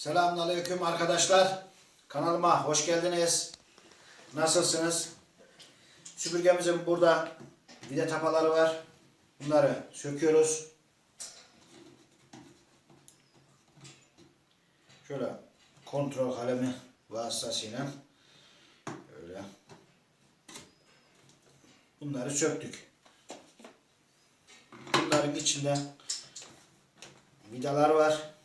Selamünaleyküm arkadaşlar. Kanalıma hoş geldiniz. Nasılsınız? Süpürgemizin burada vida tapaları var. Bunları söküyoruz. Şöyle kontrol kalemi vasıtasıyla öyle bunları söktük. Bunların içinde vidalar var.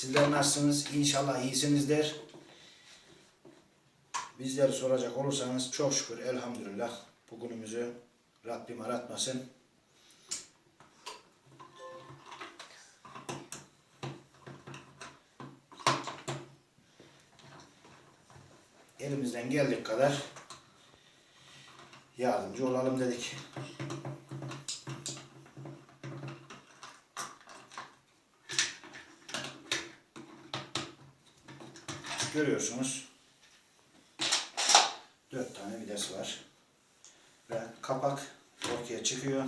Sizler nasılsınız? İnşallah iyisinizdir. Bizleri soracak olursanız çok şükür elhamdülillah bugünümüzü Rabbim aratmasın. Elimizden geldiği kadar yardımcı olalım dedik. Görüyorsunuz. Dört tane vidası var. Ve kapak ortaya çıkıyor.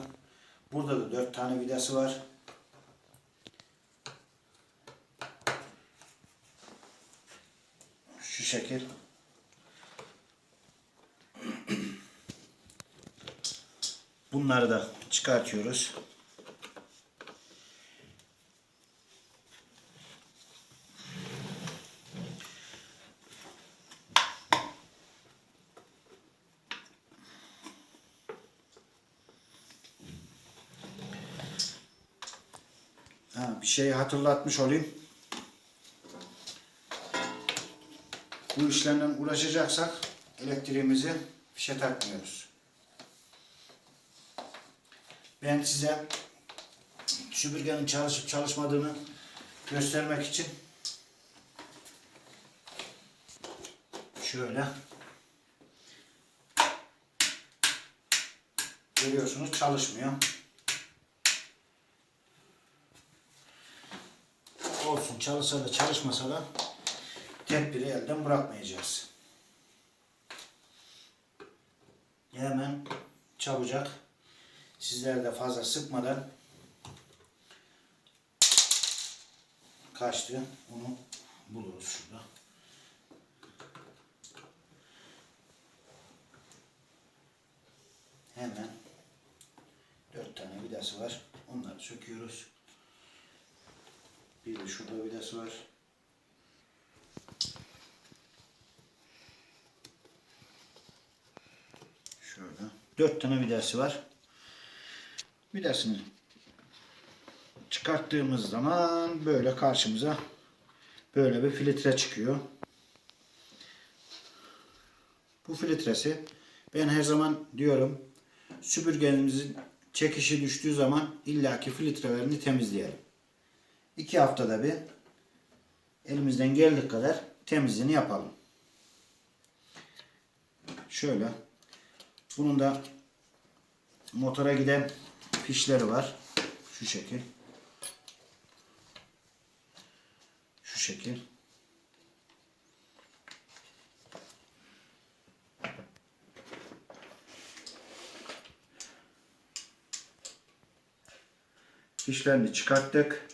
Burada da dört tane vidası var. Şu şekil. Bunları da çıkartıyoruz. Bir şeyi hatırlatmış olayım. Bu işlerle uğraşacaksak elektriğimizi fişe takmıyoruz. Ben size süpürgenin çalışıp çalışmadığını göstermek için şöyle görüyorsunuz çalışmıyor. Olsun çalışsa da çalışmasa da tedbiri elden bırakmayacağız. Hemen çabucak sizler de fazla sıkmadan kaçtı onu buluruz şurada. Hemen dört tane vidası var. Onları söküyoruz. Bir de şurada vidası var. Şöyle. Dört tane vidası var. Vidasını çıkarttığımız zaman böyle karşımıza böyle bir filtre çıkıyor. Bu filtresi ben her zaman diyorum süpürgemizin çekişi düştüğü zaman illaki filtrelerini temizleyelim. İki haftada bir elimizden geldiği kadar temizliğini yapalım. Şöyle. Bunun da motora giden fişleri var. Şu şekil. Şu şekil. Fişlerini çıkarttık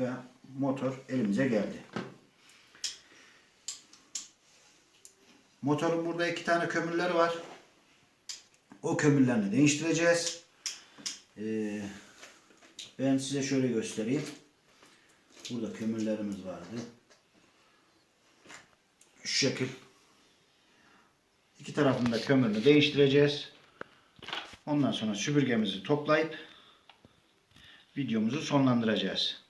ve motor elimize geldi. Motorun burada iki tane kömürleri var. O kömürlerini değiştireceğiz. Ee, ben size şöyle göstereyim. Burada kömürlerimiz vardı. Şu şekil. İki tarafında kömürünü değiştireceğiz. Ondan sonra süpürgemizi toplayıp videomuzu sonlandıracağız.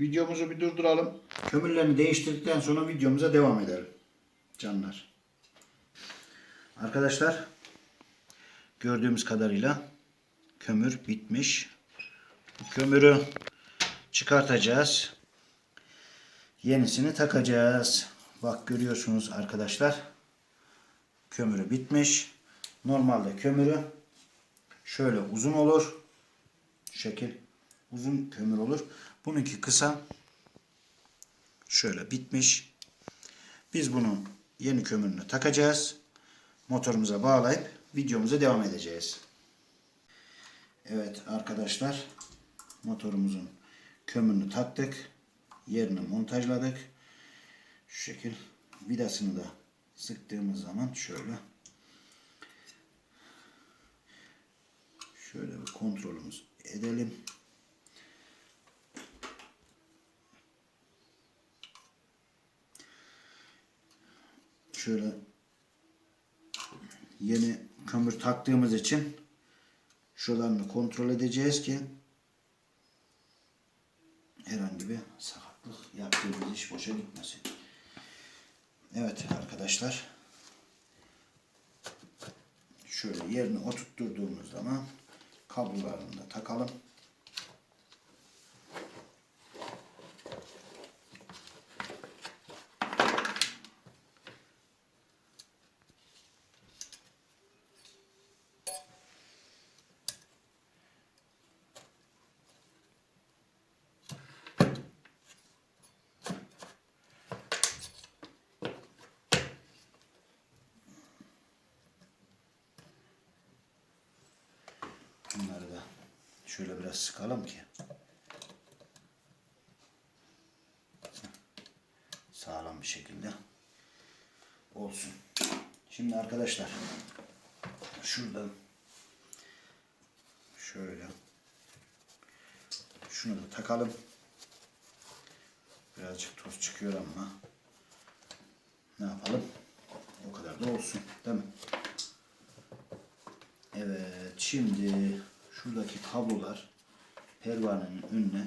Videomuzu bir durduralım. Kömürlerini değiştirdikten sonra videomuza devam edelim. Canlar. Arkadaşlar gördüğümüz kadarıyla kömür bitmiş. Bu kömürü çıkartacağız. Yenisini takacağız. Bak görüyorsunuz arkadaşlar. kömürü bitmiş. Normalde kömürü şöyle uzun olur. Şekil uzun kömür olur. Bununki kısa. Şöyle bitmiş. Biz bunun yeni kömürünü takacağız. Motorumuza bağlayıp videomuza devam edeceğiz. Evet arkadaşlar motorumuzun kömürünü taktık. Yerini montajladık. Şu şekil vidasını da sıktığımız zaman şöyle şöyle bir kontrolümüz edelim. Şöyle yeni kömür taktığımız için şuralarını kontrol edeceğiz ki herhangi bir sakatlık yaptığımız iş boşa gitmesin. Evet arkadaşlar. Şöyle yerini oturtturduğumuz zaman kablolarını da takalım. Bunları da şöyle biraz sıkalım ki sağlam bir şekilde olsun. Şimdi arkadaşlar şuradan şöyle şunu da takalım. Birazcık toz çıkıyor ama ne yapalım? O kadar da olsun. Değil mi? Evet, şimdi şuradaki kablolar pervanenin önüne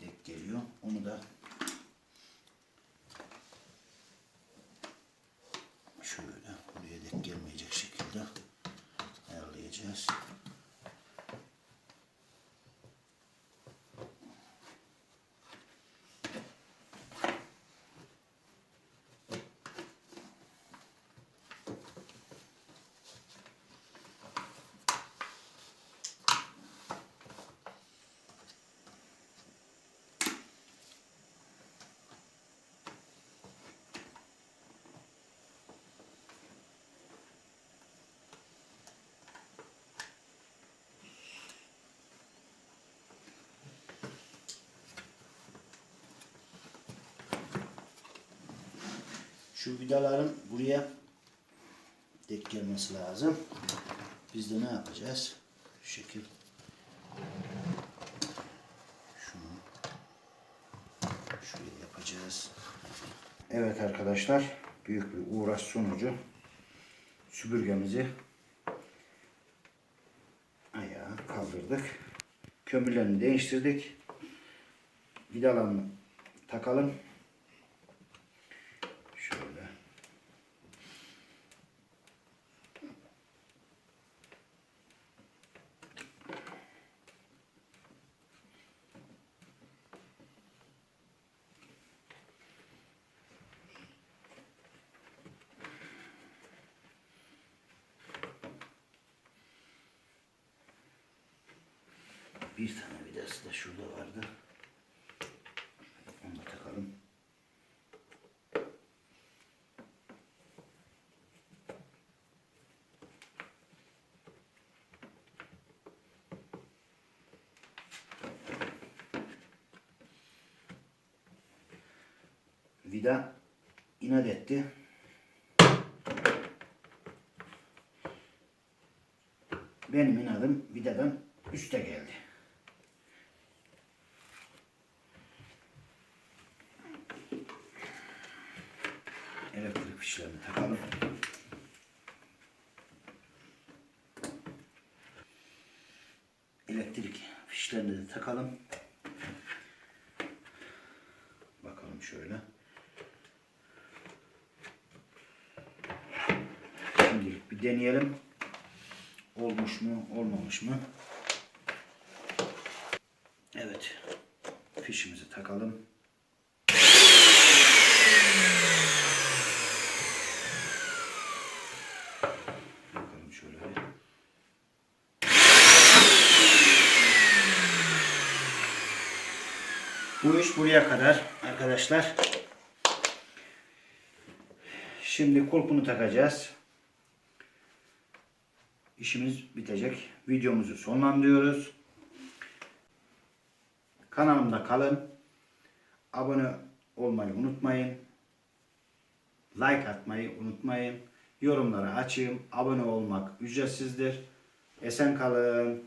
denk geliyor. Onu da şöyle buraya denk gelmeyecek şekilde ayarlayacağız. Şu vidaların buraya denk gelmesi lazım. Biz de ne yapacağız? Şu şekil. Şunu şuraya yapacağız. Evet arkadaşlar, büyük bir uğraş sonucu süpürgemizi ayağa kaldırdık. Kömürlerini değiştirdik. Vidalarını takalım. Şöyle. Bir tane vidası da şurada vardı. Onu da takalım. Vida inat etti. Benim inadım vidadan üste geldi. Elektrik fişlerini takalım. Elektrik fişlerini de takalım. Bakalım şöyle. Şimdilik bir deneyelim. Olmuş mu, olmamış mı? Evet. Fişimizi takalım. Bu iş buraya kadar arkadaşlar. Şimdi kulpunu takacağız. İşimiz bitecek. Videomuzu sonlandırıyoruz. Kanalımda kalın. Abone olmayı unutmayın. Like atmayı unutmayın. Yorumlara açayım. Abone olmak ücretsizdir. Esen kalın.